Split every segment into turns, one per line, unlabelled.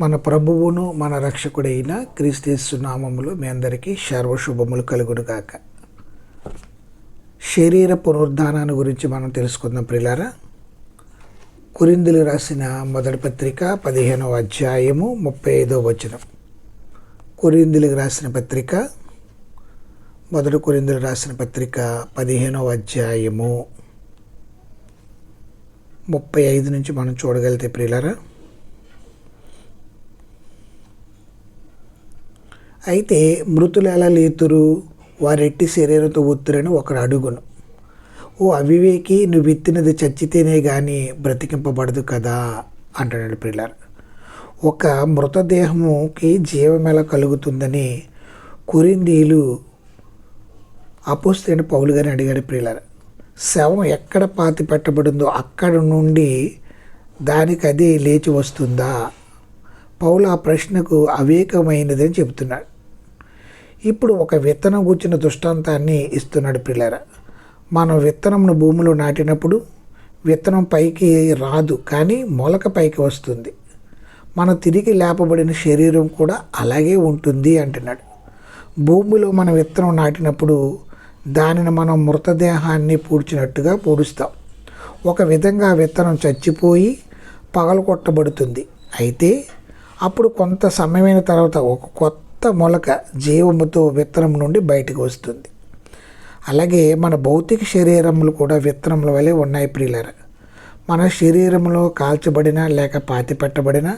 మన ప్రభువును మన రక్షకుడైన క్రీస్తు నామములు మీ అందరికీ సర్వశుభములు కలుగును కాక శరీర పునరుద్ధానాన్ని గురించి మనం తెలుసుకుందాం ప్రిలారా. కురిందులు రాసిన మొదటి పత్రిక పదిహేనవ అధ్యాయము ముప్పై ఐదవ వచనం. కురిందులకు రాసిన పత్రిక మొదటి కురిందులు రాసిన పత్రిక పదిహేనవ అధ్యాయము ముప్పై ఐదు నుంచి మనం చూడగలిగితే ప్రిలారా అయితే మృతులు ఎలా లేతురు? వారెట్టి శరీరంతో ఒత్తురని ఒకడు అడుగును. ఓ అవివేకి నువ్వు విత్తినది చచ్చితేనే కానీ బ్రతికింపబడదు కదా అంటాడు పిల్లర్ ఒక మృతదేహముకి జీవం ఎలా కలుగుతుందని కురిందీలు అపోస్తైన పౌలు గారిని అడిగాడు ప్రియులర్ శవం ఎక్కడ పాతి పెట్టబడిందో అక్కడ నుండి దానికి అది లేచి వస్తుందా పౌలు ఆ ప్రశ్నకు అవేకమైనదని చెబుతున్నాడు. ఇప్పుడు ఒక విత్తనం కూర్చున్న దృష్టాంతాన్ని ఇస్తున్నాడు పిల్లర మనం విత్తనంను భూమిలో నాటినప్పుడు విత్తనం పైకి రాదు కానీ మొలక పైకి వస్తుంది. మన తిరిగి లేపబడిన శరీరం కూడా అలాగే ఉంటుంది అంటున్నాడు. భూమిలో మన విత్తనం నాటినప్పుడు దానిని మనం మృతదేహాన్ని పూడ్చినట్టుగా పూడుస్తాం. ఒక విధంగా విత్తనం చచ్చిపోయి పగలగొట్టబడుతుంది. అయితే అప్పుడు కొంత సమయమైన తర్వాత ఒక కొత్త కొత్త మొలక జీవముతో విత్తనం నుండి బయటకు వస్తుంది. అలాగే మన భౌతిక శరీరములు కూడా విత్తనముల వలె ఉన్నాయి ప్రియులర. మన శరీరంలో కాల్చబడిన లేక పాతి పెట్టబడిన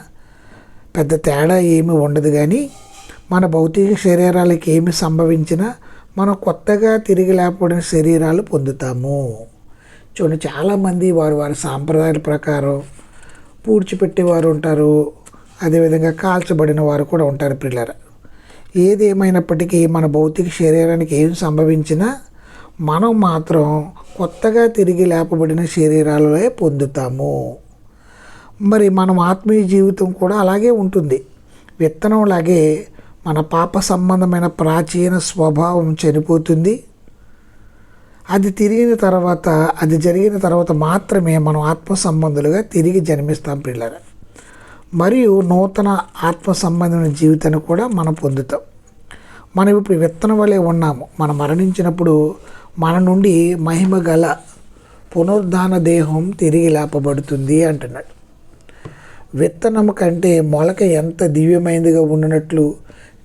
పెద్ద తేడా ఏమి ఉండదు కానీ మన భౌతిక శరీరాలకి ఏమి సంభవించినా మనం కొత్తగా తిరిగి లేకపోయిన శరీరాలు పొందుతాము. చూడండి చాలామంది వారు వారి సాంప్రదాయాల ప్రకారం పూడ్చిపెట్టేవారు ఉంటారు. అదేవిధంగా కాల్చబడిన వారు కూడా ఉంటారు పిల్లల ఏదేమైనప్పటికీ మన భౌతిక శరీరానికి ఏం సంభవించినా మనం మాత్రం కొత్తగా తిరిగి లేపబడిన శరీరాలే పొందుతాము. మరి మనం ఆత్మీయ జీవితం కూడా అలాగే ఉంటుంది. విత్తనంలాగే మన పాప సంబంధమైన ప్రాచీన స్వభావం చనిపోతుంది. అది తిరిగిన తర్వాత అది జరిగిన తర్వాత మాత్రమే మనం ఆత్మ సంబంధులుగా తిరిగి జన్మిస్తాం పిల్లలు. మరియు నూతన ఆత్మ సంబంధమైన జీవితాన్ని కూడా మనం పొందుతాం. మనం ఇప్పుడు విత్తనం వలె ఉన్నాము. మనం మరణించినప్పుడు మన నుండి మహిమ గల పునరుద్ధాన దేహం తిరిగి లేపబడుతుంది అంటున్నాడు. విత్తనం కంటే మొలక ఎంత దివ్యమైనదిగా ఉన్నట్లు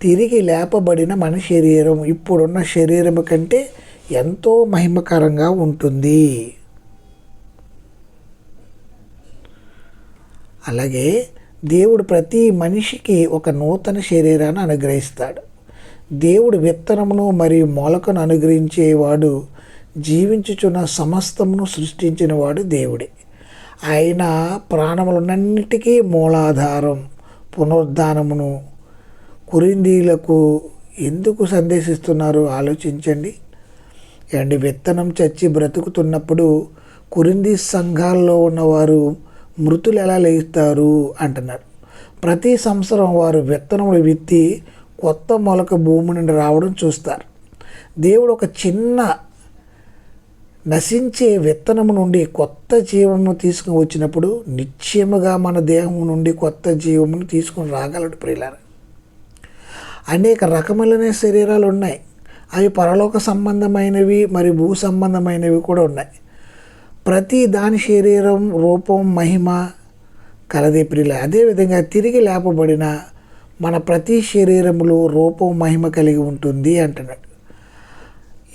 తిరిగి లేపబడిన మన శరీరం ఇప్పుడున్న శరీరం కంటే ఎంతో మహిమకరంగా ఉంటుంది. అలాగే దేవుడు ప్రతి మనిషికి ఒక నూతన శరీరాన్ని అనుగ్రహిస్తాడు. దేవుడు విత్తనమును మరియు మొలకను అనుగ్రహించేవాడు జీవించుచున్న సమస్తమును సృష్టించినవాడు దేవుడే. ఆయన ప్రాణములన్నిటికీ మూలాధారం పునరుద్ధానమును కురిందీలకు ఎందుకు సందేశిస్తున్నారు? ఆలోచించండి. అండ్ విత్తనం చచ్చి బ్రతుకుతున్నప్పుడు కురింది సంఘాల్లో ఉన్నవారు మృతులు ఎలా లేస్తారు అంటున్నారు. ప్రతి సంవత్సరం వారు విత్తనములు విత్తి కొత్త మొలక భూమి నుండి రావడం చూస్తారు. దేవుడు ఒక చిన్న నశించే విత్తనము నుండి కొత్త జీవము తీసుకుని వచ్చినప్పుడు నిశ్చయముగా మన దేహము నుండి కొత్త జీవమును తీసుకుని రాగలడు ప్రియులార. అనేక రకములైన శరీరాలు ఉన్నాయి. అవి పరలోక సంబంధమైనవి మరియు భూ సంబంధమైనవి కూడా ఉన్నాయి. ప్రతి దాని శరీరం రూపం మహిమ కలది ప్రియుల అదేవిధంగా తిరిగి లేపబడిన మన ప్రతి శరీరములో రూపం మహిమ కలిగి ఉంటుంది అంటున్నాడు.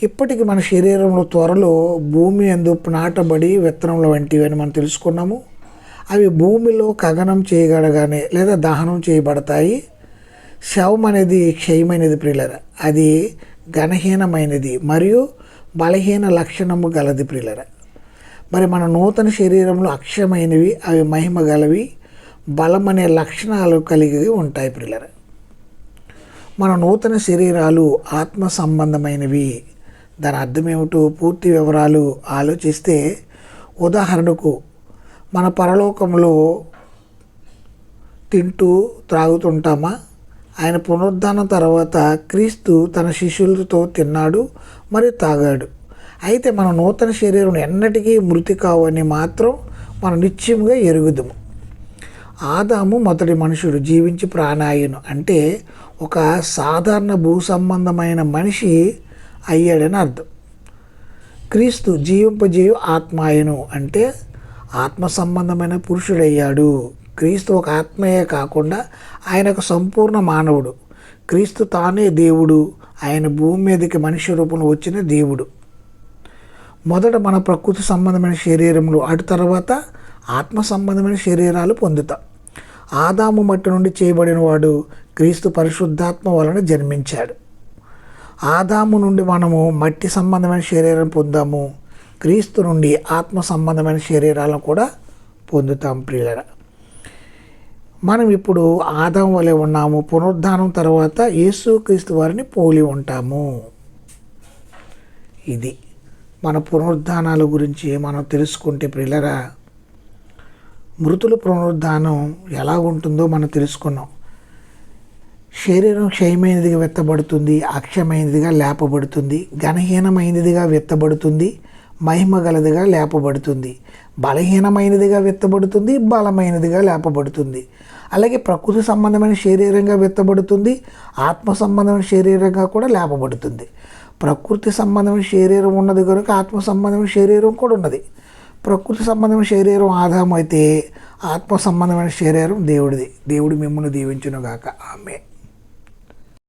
ఇప్పటికి మన శరీరంలో త్వరలో భూమి ఎందు నాటబడి విత్తనముల వంటివి అని మనం తెలుసుకున్నాము. అవి భూమిలో కగనం చేయగలగానే లేదా దహనం చేయబడతాయి. శవం అనేది క్షయమైనది ప్రియులర. అది ఘనహీనమైనది మరియు బలహీన లక్షణము గలది ప్రియులర. మరి మన నూతన శరీరంలో అక్షయమైనవి అవి మహిమ గలవి బలం అనే లక్షణాలు కలిగి ఉంటాయి పిల్లలు మన నూతన శరీరాలు ఆత్మ సంబంధమైనవి దాని అర్థం ఏమిటో పూర్తి వివరాలు ఆలోచిస్తే ఉదాహరణకు మన పరలోకంలో తింటూ త్రాగుతుంటామా? ఆయన పునరుద్ధానం తర్వాత క్రీస్తు తన శిష్యులతో తిన్నాడు మరియు తాగాడు. అయితే మన నూతన శరీరం ఎన్నటికీ మృతి కావని మాత్రం మనం నిత్యంగా ఎరుగుదుము. ఆదాము మొదటి మనుషుడు జీవించి ప్రాణాయును. అంటే ఒక సాధారణ భూ సంబంధమైన మనిషి అయ్యాడని అర్థం. క్రీస్తు జీవింపజేయు ఆత్మాయను. అంటే ఆత్మ సంబంధమైన పురుషుడయ్యాడు. క్రీస్తు ఒక ఆత్మయే కాకుండా ఆయన ఒక సంపూర్ణ మానవుడు. క్రీస్తు తానే దేవుడు. ఆయన భూమి మీదకి మనిషి రూపంలో వచ్చిన దేవుడు. మొదట మన ప్రకృతి సంబంధమైన శరీరంలో అటు తర్వాత ఆత్మ సంబంధమైన శరీరాలు పొందుతాం. ఆదాము మట్టి నుండి చేయబడిన వాడు క్రీస్తు పరిశుద్ధాత్మ వలన జన్మించాడు. ఆదాము నుండి మనము మట్టి సంబంధమైన శరీరం పొందాము క్రీస్తు నుండి ఆత్మ సంబంధమైన శరీరాలను కూడా పొందుతాం ప్రియుల మనం ఇప్పుడు ఆదాం వలె ఉన్నాము పునరుద్ధానం తర్వాత యేసు క్రీస్తు వారిని పోలి ఉంటాము. ఇది మన పునరుద్ధానాల గురించి మనం తెలుసుకుంటే ప్రియులరా మృతుల పునరుద్ధానం ఎలా ఉంటుందో మనం తెలుసుకున్నాం. శరీరం క్షయమైనదిగా వెత్తబడుతుంది అక్షయమైనదిగా లేపబడుతుంది ఘనహీనమైనదిగా వెత్తబడుతుంది మహిమ గలదిగా లేపబడుతుంది బలహీనమైనదిగా వెత్తబడుతుంది బలమైనదిగా లేపబడుతుంది. అలాగే ప్రకృతి సంబంధమైన శరీరంగా వెత్తబడుతుంది ఆత్మ సంబంధమైన శరీరంగా కూడా లేపబడుతుంది. ప్రకృతి సంబంధమైన శరీరం ఉన్నది కనుక ఆత్మ సంబంధమైన శరీరం కూడా ఉన్నది. ప్రకృతి సంబంధమైన శరీరం ఆధారం అయితే ఆత్మ సంబంధమైన శరీరం దేవుడిది. దేవుడు మిమ్మల్ని దీవించునుగాక. ఆమె